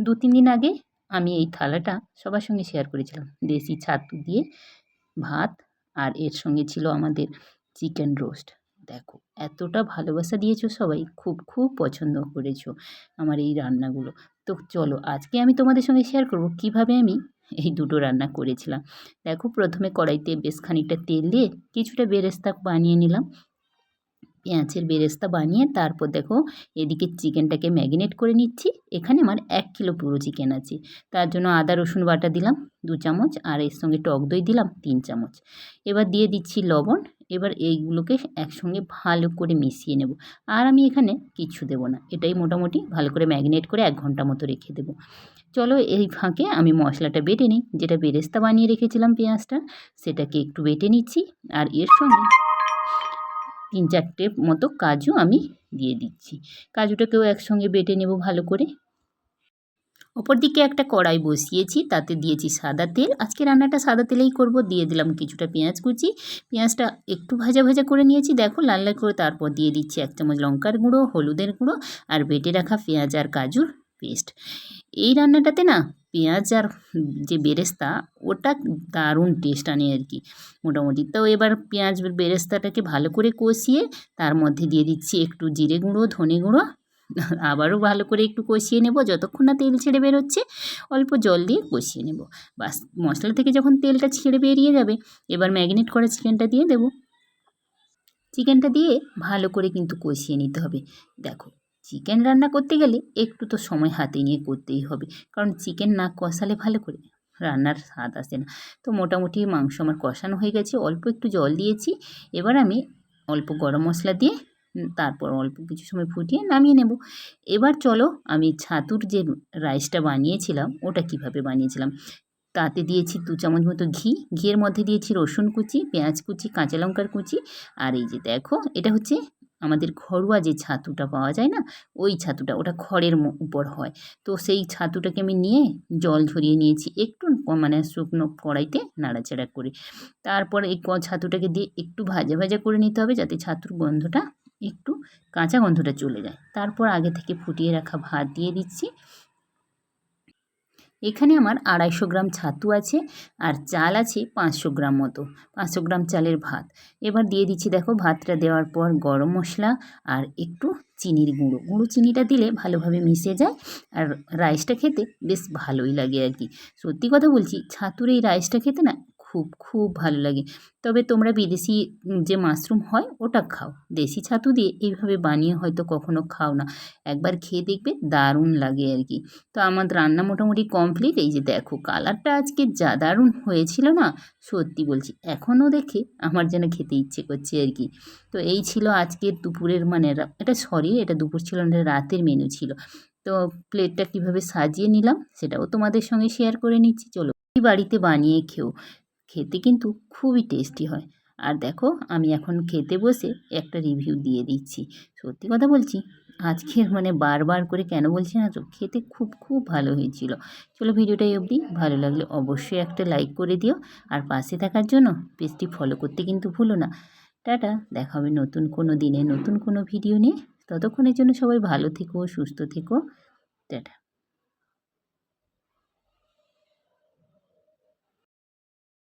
দু তিন দিন আগে আমি এই থালাটা সবার সঙ্গে শেয়ার করেছিলাম। দেশি ছাতু দিয়ে ভাত আর এর সঙ্গে ছিল আমাদের চিকেন রোস্ট দেখো, এতটা ভালোবাসা দিয়েছ সবাই, খুব খুব পছন্দ করেছ আমার এই রান্নাগুলো। তো চলো, আজকে আমি তোমাদের সঙ্গে শেয়ার করব কীভাবে আমি এই দুটো রান্না করেছিলাম। দেখো, প্রথমে কড়াইতে বেশ খানিকটা তেল দিয়ে কিছুটা বেরেস্তা বানিয়ে নিলাম। পেঁয়াজের বেরেস্তা বানিয়ে তারপর দেখো এদিকে চিকেনটাকে ম্যাগিনেট করে নিচ্ছি। এখানে আমার এক কিলো পুরো চিকেন আছে। তার জন্য আদা, রসুন বাটা দিলাম দু চামচ আর এর সঙ্গে টক দই দিলাম তিন চামচ। এবার দিয়ে দিচ্ছি লবণ। এবার এইগুলোকে একসঙ্গে ভালো করে মিশিয়ে নেব। আর আমি এখানে কিচ্ছু দেবো না। এটাই মোটামুটি ভালো করে ম্যাগনেট করে এক ঘণ্টা মতো রেখে দেবো। চলো এই ফাঁকে আমি মশলাটা বেটে নিই। যেটা বেরেস্তা বানিয়ে রেখেছিলাম পেঁয়াজটা, সেটাকে একটু বেটে নিচ্ছি। আর এর সঙ্গে তিন চারটে মতো কাজু আমি দিয়ে দিচ্ছি। কাজুটাকেও একসঙ্গে বেটে নেব ভালো করে। ওপর দিকে একটা কড়াই বসিয়েছি, তাতে দিয়েছি সাদা তেল। আজকে রান্নাটা সাদা তেলেই করব, দিয়ে দিলাম কিছুটা পেঁয়াজ কুচি। পেঁয়াজটা একটু ভাজা ভাজা করে নিয়েছি, দেখো লাল লাল করে তারপর দিয়ে দিচ্ছি এক চামচ লঙ্কার গুঁড়ো, হলুদের গুঁড়ো আর বেটে রাখা পেঁয়াজ আর কাজুর পেস্ট। এই রান্নাটাতে না পেঁয়াজ আর যে বেরেস্তা, ওটা দারুণ টেস্ট আনে আর কি। মোটামুটি। তো এবার পেঁয়াজ বেরেস্তাটাকে ভালো করে কষিয়ে তার মধ্যে দিয়ে দিচ্ছি একটু জিরে গুঁড়ো, ধনে গুঁড়ো। আবারও ভালো করে একটু কষিয়ে নেব। যতক্ষণ না তেল ছেড়ে বেরোচ্ছে, অল্প জল দিয়ে কষিয়ে নেব। বাস, মশলা থেকে যখন তেলটা ছেড়ে বেরিয়ে যাবে, এবার ম্যাগনেট করা চিকেনটা দিয়ে দেবো। চিকেনটা দিয়ে ভালো করে কিন্তু কষিয়ে নিতে হবে। দেখো চিকেন রান্না করতে গেলে একটু তো সময় হাতে নিয়ে করতেই হবে। কারণ চিকেন না কষালে ভালো করে রান্নার স্বাদ আসে না। তো মোটামুটি মাংস আমার কষানো হয়ে গেছে, অল্প একটু জল দিয়েছি। এবার আমি অল্প গরম মশলা দিয়ে তারপর অল্প কিছু সময় ফুটিয়ে নামিয়ে নেব। এবার চলো আমি ছাতুর যে রাইসটা বানিয়েছিলাম, ওটা কীভাবে বানিয়েছিলাম? তাতে দিয়েছি দু চামচ মতো ঘি, ঘিয়ের মধ্যে দিয়েছি রসুন কুচি, পেঁয়াজ কুচি, কাঁচা লঙ্কার কুচি। আর এই যে দেখো, এটা হচ্ছে আমাদের ঘরোয়া যে ছাতুটা পাওয়া যায় না, ওই ছাতুটা, ওটা খড়ের উপর হয়। তো সেই ছাতুটাকে আমি নিয়ে জল ঝরিয়ে নিয়েছি, একটু মানে শুকনো কড়াইতে নাড়াচাড়া করে। তারপর এই ছাতুটাকে দিয়ে একটু ভাজা ভাজা করে নিতে হবে যাতে ছাতুর গন্ধটা একটু কাঁচা গন্ধটা চলে যায়। তারপর আগে থেকে ফুটিয়ে রাখা ভাত দিয়ে দিচ্ছি। এখানে আমার আড়াইশো গ্রাম ছাতু আছে আর চাল আছে পাঁচশো গ্রাম মতো, পাঁচশো গ্রাম চালের ভাত। এবার দিয়ে দিচ্ছি দেখো ভাতটা দেওয়ার পর গরম মশলা আর একটু চিনির গুঁড়ো। গুঁড়ো চিনিটা দিলে ভালোভাবে মিশে যায় আর রাইসটা খেতে বেশ ভালোই লাগে আর কি। সত্যি কথা বলছি, ছাতুর এই রাইসটা খেতে না খুব খুব ভালো লাগে। তবে তোমরা বিদেশি যে মাশরুম হয়, ওটা খাও। দেশি ছাতু দিয়ে এইভাবে বানিয়ে হয়তো কখনো খাও না। একবার খেয়ে দেখবে, দারুণ লাগে আর কি। তো আমার রান্না মোটামুটি কমপ্লিট এই যে দেখো কালারটা আজকে যা দারুণ হয়েছিল না, সত্যি বলছি এখনও দেখে আমার যেন খেতে ইচ্ছে করছে আর কি। তো এই ছিল আজকের দুপুরের মানে এটা সরি এটা দুপুর ছিল না রাতের মেনু ছিল। তো প্লেটটা কীভাবে সাজিয়ে নিলাম, সেটাও তোমাদের সঙ্গে শেয়ার করে নিচ্ছি। চলো বাড়িতে বানিয়ে খেও। খেতে কিন্তু খুবই টেস্টি হয়। আর দেখো, আমি এখন খেতে বসে একটা রিভিউ দিয়ে দিচ্ছি। সত্যি কথা বলছি আজকের মানে বারবার করে কেন বলছি না তো? খেতে খুব খুব ভালো হয়েছিল। চলো ভিডিওটাই অবধি। ভালো লাগলে অবশ্যই একটা লাইক করে দিও। আর পাশে থাকার জন্য পেজটি ফলো করতে কিন্তু ভুলো না। টাটা, দেখা হবে নতুন কোনো দিনে নতুন কোনো ভিডিও নিয়ে। ততক্ষণের জন্য সবাই ভালো থেকো, সুস্থ থেকো। টাটা।